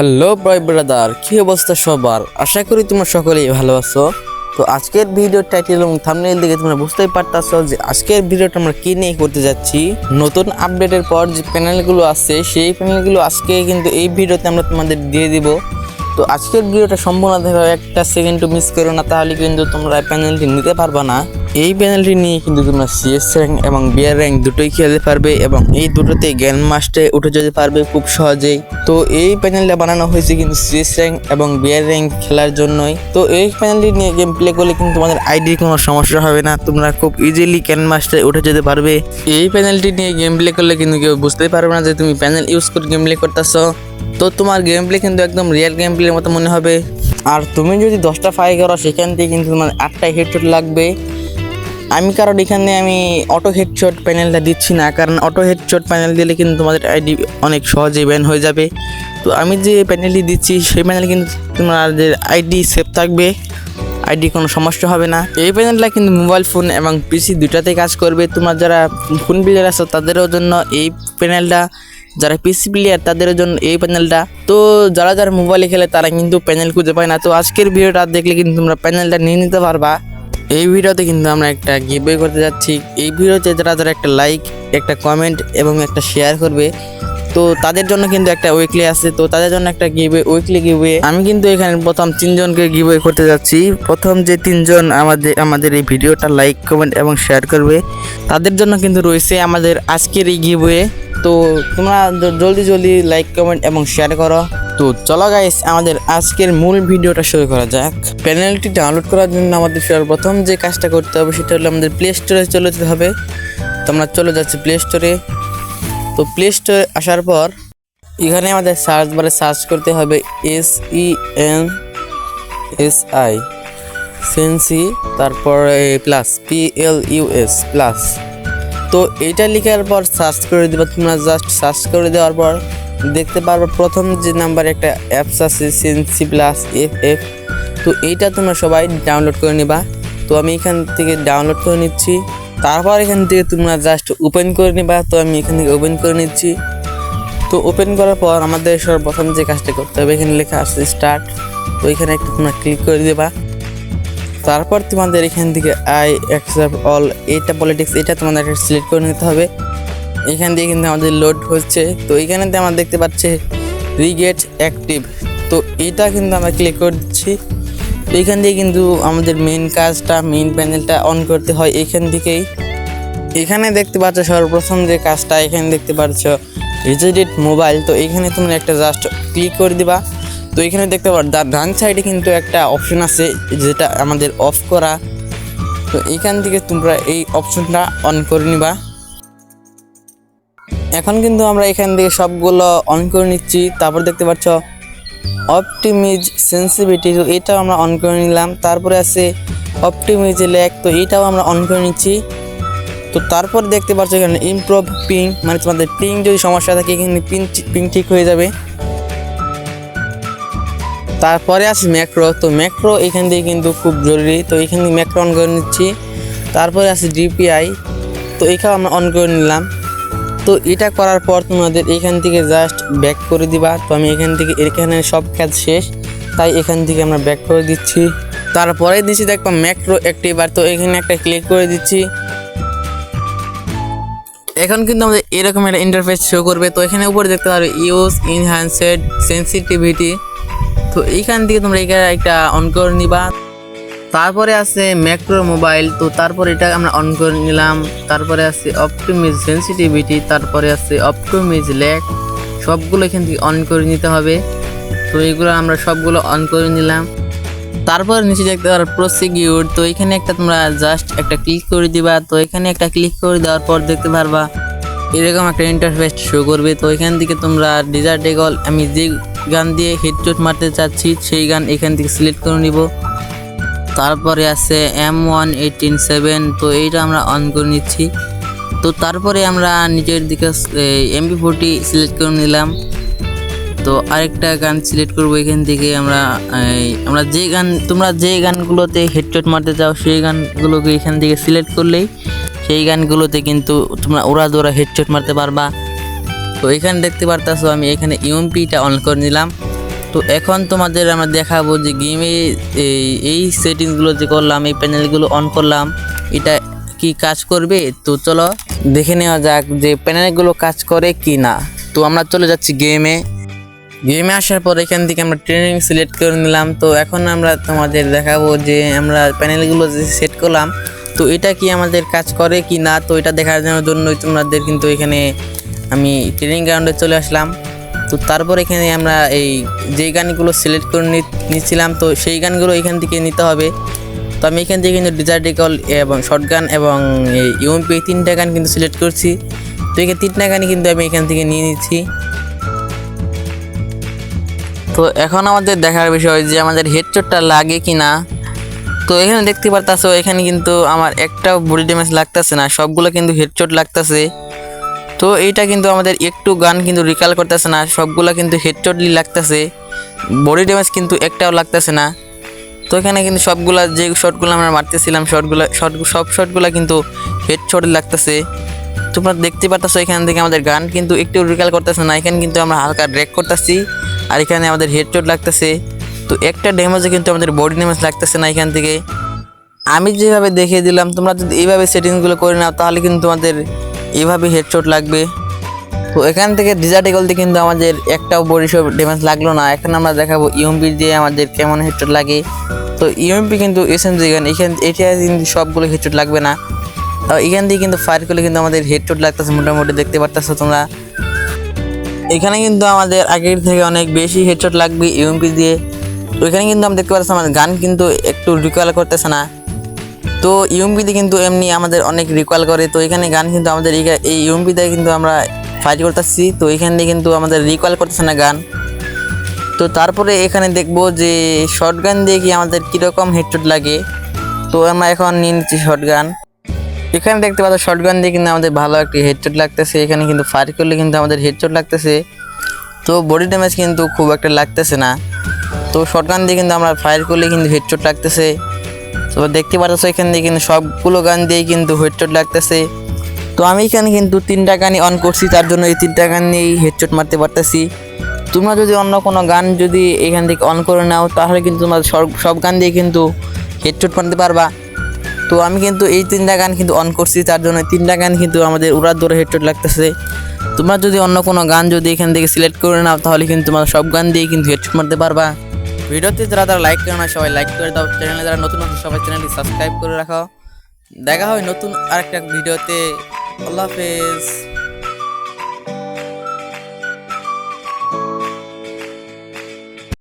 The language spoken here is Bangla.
হ্যালো বয় ব্রাদার, কি অবস্থা সবার? আশা করি তোমরা সকলেই ভালো আছো। তো আজকের ভিডিও টাইটেল এবং থাম্বনেল দেখে তোমরা বুঝতেই পারতাছো যে আজকের ভিডিওটা আমরা কী নিয়ে করতে যাচ্ছি। নতুন আপডেটের পর যে প্যানেলগুলো আছে, সেই প্যানেলগুলো আজকে কিন্তু এই ভিডিওতে আমরা তোমাদের দিয়ে দিব। তো আজকের ভিডিওটা সম্পূর্ণ দেখো, একটা সেকেন্ড মিস করো না, তাহলে কিন্তু তোমরা প্যানেলটি নিতে পারবে না। এই প্যানেলটি নিয়ে কিন্তু তোমরা সিএস র্যাঙ্ক এবং বিয়ার র্যাঙ্ক দুটোই খেলতে পারবে এবং এই দুটোতে গ্যান মাস্টে উঠে যেতে পারবে খুব সহজেই। তো এই প্যানেলটা বানানো হয়েছে কিন্তু সিএস র্যাঙ্ক এবং বিয়ার র্যাঙ্ক খেলার জন্যই। তো এই প্যানেলটি নিয়ে গেম প্লে করলে কিন্তু তোমাদের আইডির কোনো সমস্যা হবে না, তোমরা খুব ইজিলি ক্যান মাস্টে উঠে যেতে পারবে। এই প্যানেলটি নিয়ে গেম প্লে করলে কিন্তু কেউ বুঝতেই পারবে না যে তুমি প্যানেল ইউজ করে গেম প্লে করতেছো। তো তোমার গেম প্লে কিন্তু একদম রিয়েল গেম প্লের মতো মনে হবে। আর তুমি যদি দশটা ফাই করো, সেখান থেকে কিন্তু তোমার আটটা হেডশট লাগবে। আমি কারণ এখানে আমি অটো হেডশট প্যানেলটা দিচ্ছি না, কারণ অটো হেডশট প্যানেল দিলে কিন্তু তোমাদের আইডি অনেক সহজেই ব্যান হয়ে যাবে। তো আমি যে প্যানেলটি দিচ্ছি, সেই প্যানেল কিন্তু তোমাদের আইডি সেভ থাকবে আইডি কোনো সমস্যা হবে না। এই প্যানেলটা কিন্তু মোবাইল ফোন এবং পিসি দুটাতে কাজ করবে। তোমার যারা ফোন প্লেয়ার আছো, তাদেরও জন্য এই প্যানেলটা যারা পিসি প্লেয়ার তাদের জন্য এই প্যানেলটা তো যারা যারা মোবাইলে খেলে, তারা কিন্তু প্যানেল খুঁজে পায় না। তো আজকের ভিডিওটা দেখলে কিন্তু তোমরা প্যানেলটা নিয়ে নিতে পারবা। এই ভিডিওতে কিন্তু আমরা একটা গিভওয়ে করতে যাচ্ছি। এই ভিডিওতে যারা যারা একটা লাইক একটা কমেন্ট এবং একটা শেয়ার করবে, তো তাদের জন্য কিন্তু একটা উইকলি আছে। তো তাদের জন্য একটা গিভওয়ে উইকলি গিভওয়ে আমি কিন্তু এখানে প্রথম তিনজনকে গিভওয়ে করতে যাচ্ছি। প্রথম যে তিনজন আমাদের আমাদের এই ভিডিওটা লাইক কমেন্ট এবং শেয়ার করবে, তাদের জন্য কিন্তু রয়েছে আমাদের আজকের এই গিভওয়ে তো তোমরা জলদি জলদি লাইক কমেন্ট এবং শেয়ার করো। তো চলো গাইস আমাদের আজকের মূল ভিডিওটা শুরু করা যাক। প্যানেলটি ডাউনলোড করার জন্য আমাদের সর্বপ্রথম যে কাজটা করতে হবে সেটা হলো আমাদের প্লে স্টোরে চলে যেতে হবে। তো আমরা চলে যাচ্ছি প্লে স্টোরে তো প্লে স্টোরে আসার পর এখানে আমাদের সার্চ বারে সার্চ করতে হবে S E N S I sensi তারপরে plus P L U S plus তো এইটা লেখার পর সার্চ করে দেবে, তোমরা জাস্ট সার্চ করে দেওয়ার পর দেখতে পারবে। প্রথম যে নাম্বার একটা অ্যাপস আছে সেন্সি প্লাস এফ এফ তো এইটা তোমরা সবাই ডাউনলোড করে নিবা। তো আমি এখান থেকে ডাউনলোড করে নিচ্ছি। তারপর এখান থেকে তোমরা জাস্ট ওপেন করে নিবা। তো আমি এখান থেকে ওপেন করে নিচ্ছি। তো ওপেন করার পর আমাদের সর্বপ্রথম যে কাজটা করতে হবে, এখানে লেখা আছে স্টার্ট তো এখানে একটা তোমরা ক্লিক করে দেবা। তারপর তোমাদের এখান থেকে আই অ্যাকসেপ্ট অল এইটা পলিটিক্স এটা তোমাদের সিলেক্ট করে নিতে হবে। এখান দিয়ে কিন্তু আমাদের লোড হচ্ছে। তো এখানে দিয়ে আমরা দেখতে পাচ্ছি রিগেট অ্যাক্টিভ তো এটা কিন্তু আমরা ক্লিক করে দিচ্ছি তো এখান দিয়ে কিন্তু আমাদের মেন কাজটা মেন প্যানেলটা অন করতে হয় এখান থেকেই। এখানে দেখতে পাচ্ছ সর্বপ্রথম যে কাজটা, এখানে দেখতে পাচ্ছ রিজেডেড মোবাইল তো এখানে তোমরা একটা জাস্ট ক্লিক করে দিবা। তো এখানে দেখতে পার ডান সাইডে কিন্তু একটা অপশন আছে যেটা আমাদের অফ করা। তো এখান থেকে তোমরা এই অপশনটা অন করে নিবা। এখন কিন্তু আমরা এখান থেকে সবগুলো অন করে নিচ্ছি। তারপর দেখতে পাচ্ছ অপটিমিজ সেন্সিভিটি তো এটাও আমরা অন করে নিলাম। তারপরে আছে অপটিমিজ ল্যাক তো এটাও আমরা অন করে নিচ্ছি। তো তারপর দেখতে পাচ্ছ এখানে ইমপ্রুভ পিং মানে তোমাদের পিং যদি সমস্যা থাকে, এখানে পিং পিং ঠিক হয়ে যাবে। তারপরে আছে ম্যাক্রো তো ম্যাক্রো এখান দিয়ে কিন্তু খুব জরুরি। তো এখানে ম্যাক্রো অন করে নিচ্ছি। তারপরে আছে ডিপিআই তো এখানে আমরা অন করে নিলাম। তো এটা করার পর তোমাদের এখান থেকে জাস্ট ব্যাক করে দিবা। তো আমি এখান থেকে এখানে সব কাজ শেষ, তাই এখান থেকে আমরা ব্যাক করে দিচ্ছি। তারপরে দিচ্ছি দেখবা ম্যাক্রো অ্যাক্টিভার তো এখানে একটা ক্লিক করে দিচ্ছি। এখন কিন্তু আমাদের এরকম একটা ইন্টারফেস শো করবে। তো এখানে উপরে দেখতে পারবে ইউজ ইনহ্যান্সেড সেন্সিটিভিটি তো এইখান থেকে তোমরা এখানে একটা অন করে নিবা। তারপরে আছে ম্যাক্রো মোবাইল তো তারপরে এটা আমরা অন করে নিলাম। তারপরে আছে অপটিমিজ সেন্সিটিভিটি তারপরে আছে অপটিমিজ ল্যাক সবগুলো এখান থেকে অন করে নিতে হবে। তো এগুলো আমরা সবগুলো অন করে নিলাম। তারপর নিচে দেখতে পারো প্রসিকিউর তো এখানে একটা তোমরা জাস্ট একটা ক্লিক করে দিবা। তো এখানে একটা ক্লিক করে দেওয়ার পর দেখতে পারবা এরকম একটা ইন্টারফেস শো করবে। তো এখান থেকে তোমরা ডিজার্ট এগল আমি যে গান দিয়ে হেডশট মারতে চাচ্ছি, সেই গান এখান থেকে সিলেক্ট করে নিব। তারপরে আছে এম ওয়ান এইটিন সেভেন, তো এইটা আমরা অন করে নিচ্ছি। তো তারপরে আমরা নিচের দিকে এমবি ফোরটি সিলেক্ট করে নিলাম। তো আরেকটা গান সিলেক্ট করব এখান থেকে আমরা আমরা যে গান, তোমরা যে গানগুলোতে হেডশট মারতে চাও, সেই গানগুলোকে এখান থেকে সিলেক্ট করলেই সেই গানগুলোতে কিন্তু তোমরা ওরা দোরা হেডশট মারতে পারবা। তো এখানে দেখতে পারতাছো আমি এখানে ইউএমপিটা অন করে নিলাম। তো এখন তোমাদের আমরা দেখাবো যে গেমে এই এই সেটিংসগুলো যে করলাম, এই প্যানেলগুলো অন করলাম, এটা কি কাজ করবে? তো চলো দেখে নেওয়া যাক যে প্যানেলগুলো কাজ করে কি না তো আমরা চলে যাচ্ছি গেমে গেমে আসার পর এখান থেকে আমরা ট্রেনিং সিলেক্ট করে নিলাম। তো এখন আমরা তোমাদের দেখাবো যে আমরা প্যানেলগুলো যে সেট করলাম, তো এটা কি আমাদের কাজ করে কি না তো এটা দেখার জন্য তোমাদের কিন্তু এখানে আমি ট্রেনিং গ্রাউন্ডে চলে আসলাম। তো তারপর এখানে আমরা এই যে গানগুলো সিলেক্ট করে নিচ্ছিলাম তো সেই গানগুলো এখান থেকে নিতে হবে। তো আমি এখান থেকে কিন্তু ডিজার্টিকল এবং শর্ট গান এবং এই ইউএমপি তিনটা গান কিন্তু সিলেক্ট করছি। তো এখানে তিনটা গানই কিন্তু আমি এখান থেকে নিয়ে নিচ্ছি। তো এখন আমাদের দেখার বিষয় যে আমাদের হেডশটটা লাগে কি না তো এখানে দেখতে পারতাছো, এখানে কিন্তু আমার একটাও বডি ড্যামেজ লাগতেছে না, সবগুলো কিন্তু হেডশট লাগতেছে। তো এইটা কিন্তু আমাদের একটু গান কিন্তু রিকাল করতেছে না, সবগুলো কিন্তু হেডশটলি লাগতেছে। বডি ড্যামেজ কিন্তু একটাও লাগতেছে না। তো এখানে কিন্তু সবগুলা যে শটগুলো আমরা মারতেছিলাম শটগুলো শট সব শটগুলো কিন্তু হেডশট লাগতেছে। তোমরা দেখতে পাচ্ছ এখান থেকে আমাদের গান, কিন্তু একটু রিকাল করতেছে না। এখানে কিন্তু আমরা হালকা ড্রেক করতেছি, আর এখানে আমাদের হেডশট লাগতেছে। তো একটা ড্যামেজে কিন্তু আমাদের বডি ড্যামেজ লাগতেছে না এখান থেকে। আমি যেভাবে দেখিয়ে দিলাম, তোমরা যদি এইভাবে সেটিংসগুলো করে নাও, তাহলে কিন্তু তোমাদের এইভাবে হেডশট লাগবে। তো এখান থেকে ডিজার্টিকল দিয়ে কিন্তু আমাদের একটাও বডি সব ড্যামেজ লাগল না। এখন আমরা দেখাবো ইউএমপি দিয়ে আমাদের কেমন হেডশট লাগে। তো ইউএমপি কিন্তু এসএমজি গান এখান এটা কিন্তু সবগুলো হেডশট লাগবে না। এখান দিয়ে কিন্তু ফায়ার করলে কিন্তু আমাদের হেডশট লাগতেছে মোটামুটি, দেখতে পারতেছো তোমরা। এখানে কিন্তু আমাদের আগের থেকে অনেক বেশি হেডশট লাগবে ইউএমপি দিয়ে। তো এখানে কিন্তু আমরা দেখতে পাচ্ছি আমাদের গান কিন্তু একটু রিকোয়াল করতেছে না। তো ইউএমপিতে কিন্তু এমনি আমাদের অনেক রিকোয়াল করে, তো এখানে গান কিন্তু আমাদের এই- ইউএমপিতে কিন্তু আমরা ফাইট করতেছি, তো এখান দিয়ে কিন্তু আমাদের রিকোয়াল করতেছে না গান। তো তারপরে এখানে দেখব যে শর্ট গান দিয়ে কি আমাদের কীরকম হেডশট লাগে। তো আমরা এখন নিয়ে নিচ্ছি শর্ট গান এখানে দেখতে পাচ্ছ শর্ট গান দিয়ে কিন্তু আমাদের ভালো একটি হেডশট লাগতেছে। এখানে কিন্তু ফায়ার করলে কিন্তু আমাদের হেডশট লাগতেছে। তো বডি ড্যামেজ কিন্তু খুব একটা লাগতেছে না। তো শর্ট গান দিয়ে কিন্তু আমরা ফায়ার করলে কিন্তু হেডশট লাগতেছে। তো দেখতে পাচ্ছ এখান দিয়ে কিন্তু সবগুলো গান দিয়ে কিন্তু হেডশট লাগতেছে। তো আমি এখানে কিন্তু তিনটা গানই অন করছি, তার জন্য এই তিনটা গান নিয়েই হেডশট মারতে পারতেছি। তোমরা যদি অন্য কোনো গান যদি এখান থেকে অন করে নাও, তাহলে কিন্তু তোমরা সব সব গান দিয়ে কিন্তু হেডশট মারতে পারবা। তো আমি কিন্তু এই তিনটা গান কিন্তু অন করছি, তার জন্য তিনটা গান কিন্তু আমাদের উড়ার দৌড়ে হেডশট লাগতেছে। তোমরা যদি অন্য কোনো গান যদি এখান থেকে সিলেক্ট করে নাও, তাহলে কিন্তু তোমরা সব গান দিয়ে কিন্তু হেডশট মারতে পারবা। ভিডিওতে যারা তারা লাইক করে না সবাই লাইক করে দাও। চ্যানেলে যারা নতুন নতুন সবাই চ্যানেলটি সাবস্ক্রাইব করে রাখো। দেখা হয় নতুন আরেকটা ভিডিওতে। আল্লাহ হাফেজ।